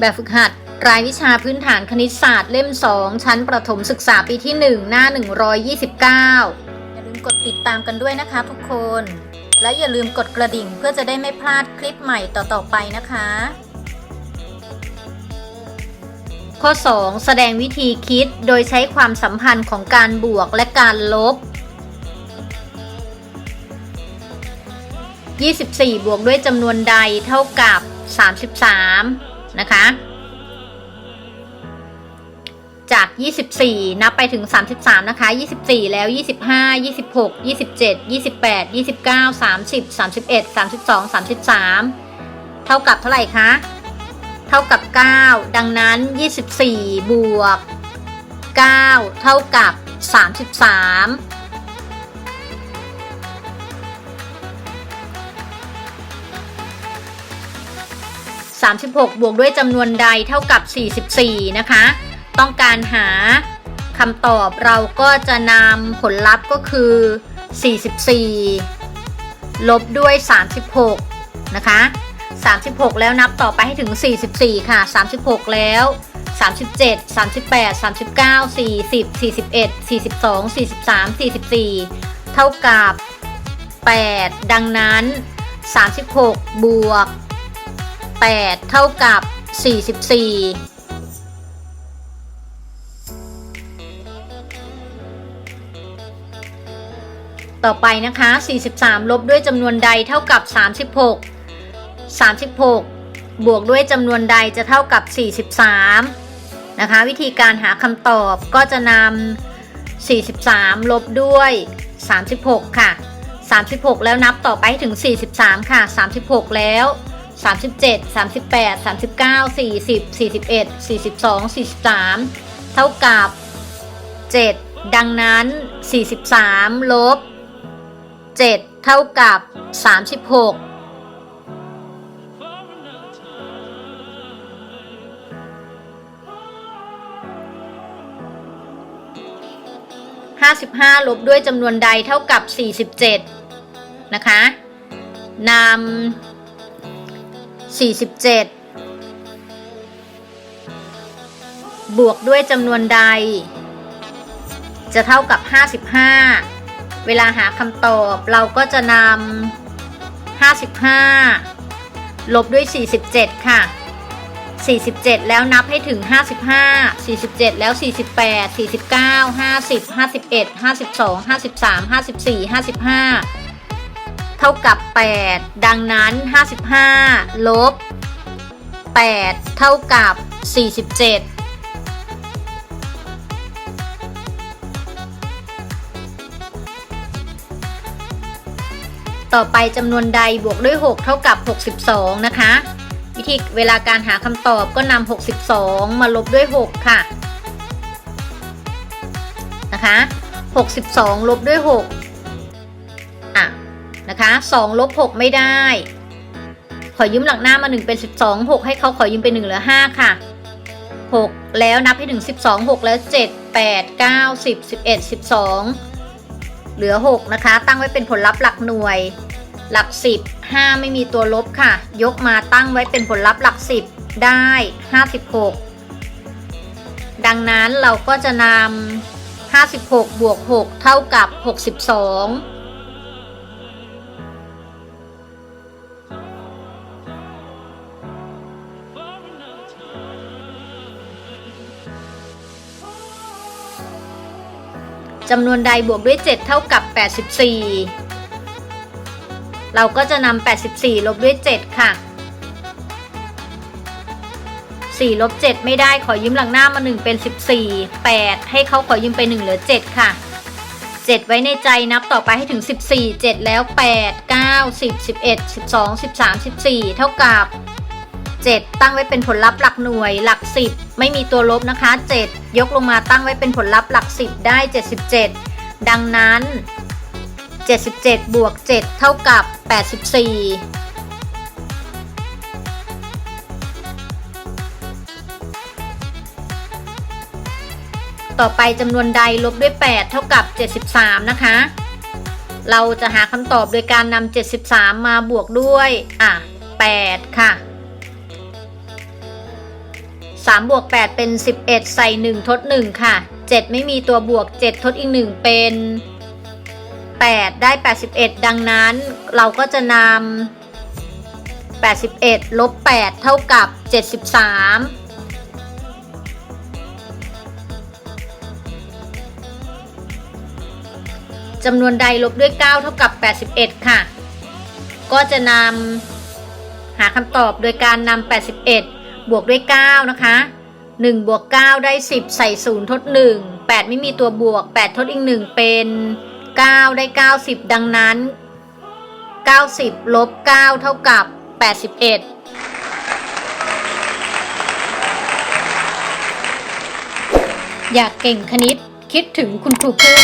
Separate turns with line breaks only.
แบบฝึกหัด รายวิชาพื้นฐานคณิตศาสตร์เล่ม 2 ชั้นประถมศึกษาปีที่ 1 หน้า 129 อย่าลืมกดติดตามกันด้วยนะคะทุกคน และอย่าลืมกดกระดิ่งเพื่อจะได้ไม่พลาดคลิปใหม่ต่อๆไปนะคะ ข้อ 2 แสดงวิธีคิดโดยใช้ความสัมพันธ์ของการบวกและการลบ24 บวกด้วยจำนวนใดเท่ากับ 33 นะคะ จาก 24 นับไปถึง 33 นะคะ 24 แล้ว 25 26 27 28 29 30 31 32 33 เท่ากับเท่าไหร่คะ เท่ากับ 9 ดังนั้น 24 บวก 9 เท่ากับ 33 36 บวกด้วยจำนวนใดเท่ากับ 44 นะคะ ต้องการหาคำตอบเราก็จะนำผลลัพธ์ก็คือ 44 ลบด้วย 36 นะคะ 36 แล้วนับต่อไปให้ถึง 44 ค่ะ 36 แล้ว 37 38 39 40 41 42 43 44 เท่ากับ 8 ดังนั้น 36 บวก 8 เท่ากับ 44ต่อไปนะคะ 43 ลบด้วยจำนวนใดเท่ากับ 36 36 บวกด้วยจำนวนใดจะเท่ากับ 43 นะคะ วิธีการหาคำตอบก็จะนำ 43 ลบด้วย 36 ค่ะ 36 แล้วนับต่อไปถึง 43 ค่ะ 36 แล้ว 37 38 39 40 41 42 43 เท่ากับ 7 ดังนั้น 43 ลบ 7 เท่ากับ 36 55 ลบด้วยจำนวนใดเท่ากับ 47 นะคะนำ 47 บวกด้วยจำนวนใด จะเท่ากับ 55 เวลาหาคำตอบเราก็จะนำ 55 ลบด้วย 47 ค่ะ 47 แล้วนับให้ถึง 55 47 แล้ว 48 49 50 51 52 53 54 55 เท่ากับ 8 ดังนั้น 55 ลบ 8 เท่ากับ 47ต่อไปจำนวนใดบวกด้วย 6 เท่ากับ 62 นะคะ วิธีเวลาการหาคำตอบก็นำ62 มาลบด้วย 6 ค่ะนะคะ62 ลบด้วย 6 นะคะ2ลบ6ไม่ได้ ขอยืมหลักหน้ามา 1 เป็น 12 6 ให้เขาขอยืมเป็น1เหลือ 5 ค่ะ 6 แล้วนับให้ถึง 12 6 แล้ว 7 8 9 10 11 12 เหลือ 6 นะคะ ตั้งไว้เป็นผลลัพธ์หลักหน่วย หลัก 10 5 ไม่มีตัวลบค่ะ ยกมาตั้งไว้เป็นผลลัพธ์หลัก 10 ได้ 56 ดังนั้นเราก็จะนำ56 บวก 6 เท่ากับ 62 จำนวนใดบวกด้วย 7 เท่ากับ 84 เราก็จะนำ84 ลบด้วย 7 ค่ะ 4 ลบ 7 ไม่ได้ขอยืมหลังหน้ามา 1 เป็น 14 8 ให้เขาขอยืมไป 1 เหลือ 7 ค่ะ 7 ไว้ในใจนับต่อไปให้ถึง 14 7 แล้ว 8 9 10 11 12 13 14 เท่ากับ 7 ตั้งไว้เป็นผลลัพธ์หลักหน่วย หลัก 10 ไม่มีตัวลบนะคะ 7 ยกลงมาตั้งไว้เป็นผลลัพธ์หลัก 10 ได้ 77 ดังนั้น 77 บวก 7 เท่ากับ 84ต่อไปจำนวนใดลบด้วย 8 เท่ากับ 73 นะคะ เราจะหาคำตอบโดยการนำ73 มาบวกด้วย อะ 8 ค่ะ 3บวก8เป็น 11 ใส่ 1 ทด 1 ค่ะ 7 ไม่มีตัวบวก 7 ทดอีก 1 เป็น 8 ได้ 81 ดังนั้นเราก็จะนำ81 ลบ 8 เท่ากับ 73จำนวนใดลบด้วย 9 เท่ากับ 81 ค่ะ ก็จะนำหาคำตอบโดยการนำ81 บวกด้วย 9 นะคะ 1 บวก 9 ได้ 10 ใส่ 0 ทด 1 8 ไม่มีตัวบวก 8 ทดอีก 1 เป็น 9 ได้ 90 ดังนั้น 90 ลบ 9 เท่ากับ 81อยากเก่งคณิตคิดถึงคุณครูพึ่ง